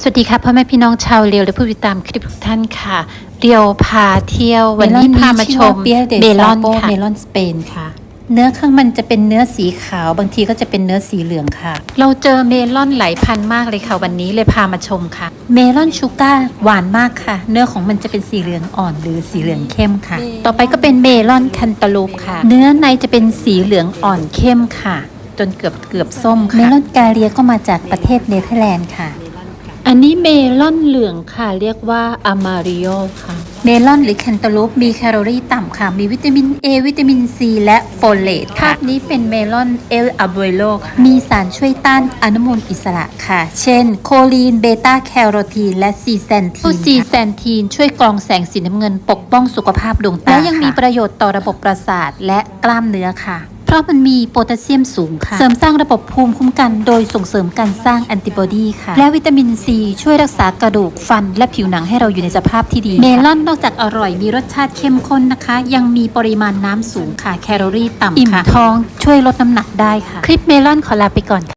สวัสดีค่ะพ่อแม่พี่น้องชาวเรียวและผู้ติดตามคลิปทุกท่านค่ะ เรียวพาเที่ยววันนี้พามาชมเปียเดเมลอนโปค่ะเมลอนสเปนค่ะ เนื้อข้างมันจะเป็นเนื้อสีขาว บางทีก็จะเป็นเนื้อสีเหลืองค่ะ เราเจอเมลอนหลายพันมากเลยค่ะ วันนี้เลยพามาชมค่ะ เมลอนชูการ์หวานมากค่ะ เนื้อของมันจะเป็นสีเหลืองอ่อนหรือสีเหลืองเข้มค่ะ ต่อไปก็เป็นเมลอนคันตาลูปค่ะ เนื้อในจะเป็นสีเหลืองอ่อนเข้มค่ะ จนเกือบเกือบส้มเมค่ะลอนกาเลียก็มาจากประเทศเนเธอร์แลนด์ค่ะ อันนี้เมลอนเหลืองค่ะ เรียกว่าอามาริโอค่ะ เมลอนหรือแคนตาลูปมีแคลอรี่ต่ำค่ะ มีวิตามิน A วิตามิน C และโฟเลตภาค่ะพนี้เป็นเมลอนเอลอาบุโลค่ะ มีสารช่วยต้านอนุมูลอิสระค่ะ เช่น โคลีน เบต้าแคโรทีน และซีแซนทีฟูนซีค่ะแซนทีนช่วยกรองแสงสีน้ำเงินปกป้องสุขภาพดวงตาและและยัยังงมีมีปประระโยชน์ต่อระบบประสาทและกล้ามเนื้อค่ะ เพราะมันมีโพแทสเซียมสูงค่ะ เสริมสร้างระบบภูมิคุ้มกันโดยส่งเสริมการสร้างแอนติบอดีค่ะ และวิตามินซีช่วยรักษากระดูกฟันและผิวหนังให้เราอยู่ในสภาพที่ดี เมลอนนอกจากอร่อยมีรสชาติเข้มข้นนะคะ ยังมีปริมาณน้ำสูงค่ะ แคลอรี่ต่ำค่ะ อิ่มท้องช่วยลดน้ำหนักได้ค่ะ คลิปเมลอนขอลาไปก่อนค่ะ